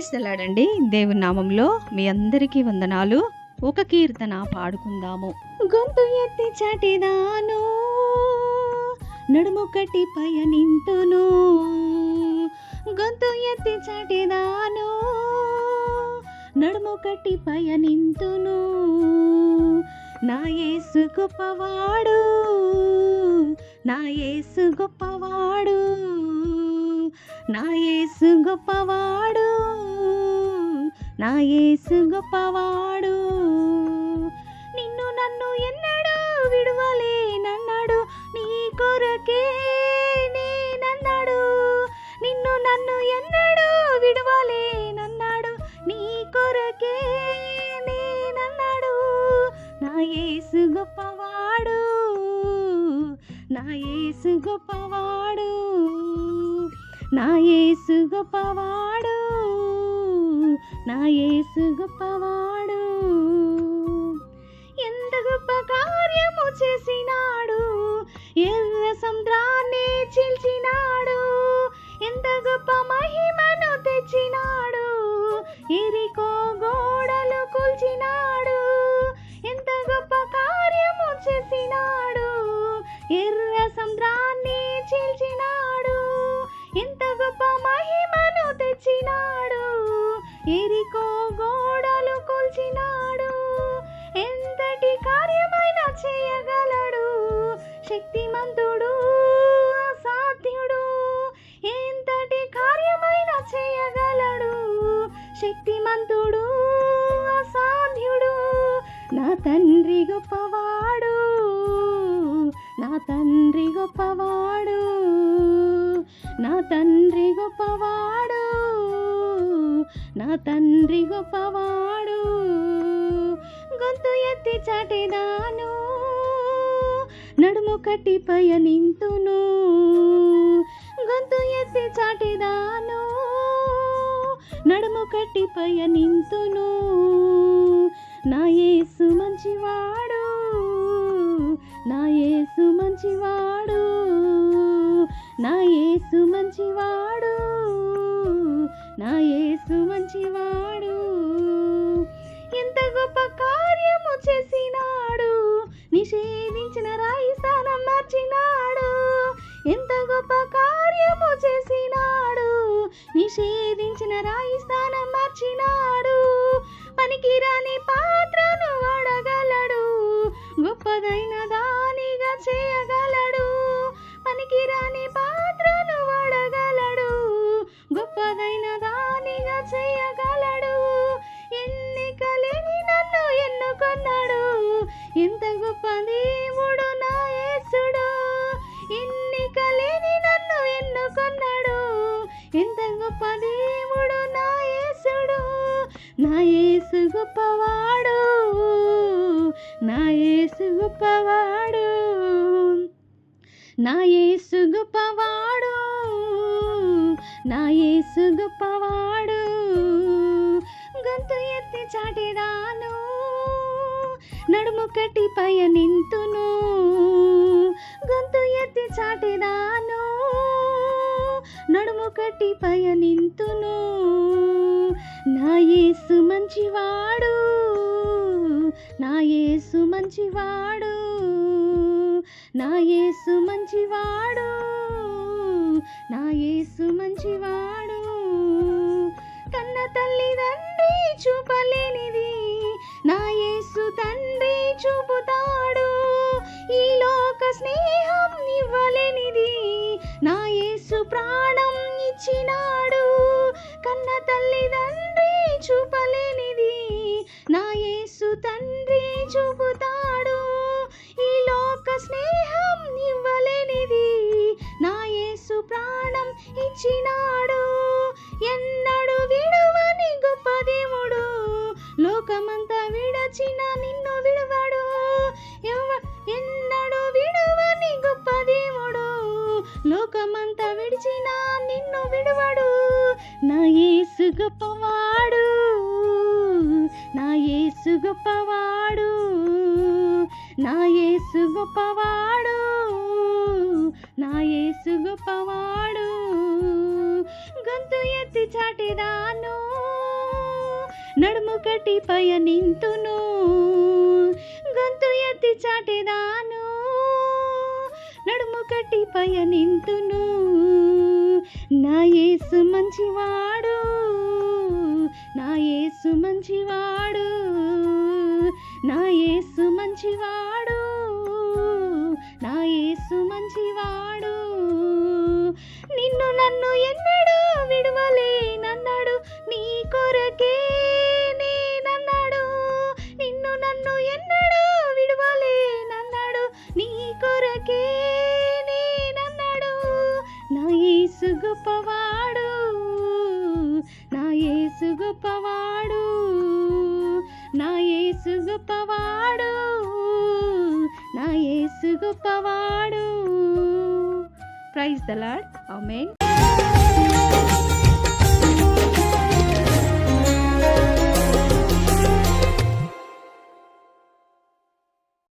Praise తెలాడండి దేవుని నామంలో మీ అందరికీ వందనాలు. ఒక కీర్తన పాడుకుందాము. గొంతు ఎత్తి చాటిదాను. నడుము పయనింతును గొంతు ఎత్తి చాటిదాను. నడుమొకటి పయనింతును నా యేసు గొప్పవాడు. నా యేసు గొప్పవాడు. నా యేసు గొప్పవాడు. నా యేసు గొప్పవాడు. నిన్ను నన్ను ఎన్నడూ విడువలేనన్నాడు. నీ కొరకే నేనన్నాడు. నిన్ను నన్ను ఎన్నడూ విడువలేనన్నాడు. నీ కొరకే నేనన్నాడు. నా యేసు గొప్పవాడు. నా యేసు గొప్పవాడు. నా యేసు గొప్పవాడు. నా యేసు గొప్పవాడు. ఎంత గొప్ప కార్యము చేసినాడు. ఎర్ర సముద్రాన్ని చీల్చినాడు. ఎంత గొప్ప మహిమను తెచ్చినాడు. ఎరికో కూల్చినాడు ఎంతటి కార్యమైన చేయగలడు. శక్తిమంతుడు అసాధ్యుడు. ఎంతటి కార్యమైన చేయగలడు. శక్తిమంతుడు అసాధ్యుడు. నా తండ్రి గొప్పవాడు. నా తండ్రి గొప్పవాడు. నా తండ్రి గొప్పవాడు. నా తండ్రి గొప్పవాడు. ఎత్తి చాటేదాను. నడుము కట్టి పయనింతును గొంతు ఎత్తి చాటేదాను. నడుము కట్టి పయనింతును నా యేసు మంచివాడు. నా యేసు మంచివాడు. నా యేసు మంచివాడు. నా యేసు మంచివాడు. ఎంత గొప్ప నిషేధించిన రాయి స్థానం మార్చినాడు. ఎంత గొప్ప కార్యము చేసినాడు. నిషేధించిన రాయి స్థానం మార్చినాడు. పనికిరాని పాత్రను వాడగలడు గొప్పదైన దానిగా చేయగలడు. పనికిరాని పాత్రను వాడగలడు గొప్పదైన దానిగా చేయగలడు. ఇంత గొప్ప దేవుడు నా యేసుడు. ఎన్నికలేని నన్ను ఎన్నుకొన్నాడు. ఇంత గొప్ప దేవుడు నా యేసుడు. నా యేసు గొప్పవాడు. నా యేసు గొప్పవాడు. నా యేసు గొప్పవాడు. నా యేసు గొప్పవాడు. గొంతు ఎత్తి చాటిదాను నడుముకటి పయనింతును గొంతు ఎత్తి చాటిదాను. నడుముకటి పయనింతును నా యేసు మంచివాడు నా యేసు మంచివాడు నా యేసు మంచివాడు నా యేసు మంచివాడు. కన్న తల్లిదండ్రి చూపలేనిది. నా యేసు తండ్రి చూపుతాడు. ఈ లోక స్నేహం ఇవ్వలేనిది. నా యేసు ప్రాణం ఇచ్చినాడు. కన్న తల్లిదండ్రి చూపలేనిది. నా యేసు తండ్రి చూపు వాడు నా యేసు గొప్పవాడు నా యేసు గొప్పవాడు నా యేసు గొప్పవాడు నా యేసు గొప్పవాడు గొంతు ఎత్తి చాటిదాను. నడుము కట్టి పయనింతును గొంతు ఎత్తి చాటిదాను. నడుము కట్టి పయనింతును నా యేసు మంచివాడు నా యేసు మంచివాడు నా యేసు మంచివాడు నా యేసు మంచివాడు. నిన్ను నన్ను ఎన్నడూ విడవలే గొప్పవాడు. నా యేసు గొప్పవాడు. నా యేసు గొప్పవాడు. నా యేసు గొప్పవాడు. Praise the lord amen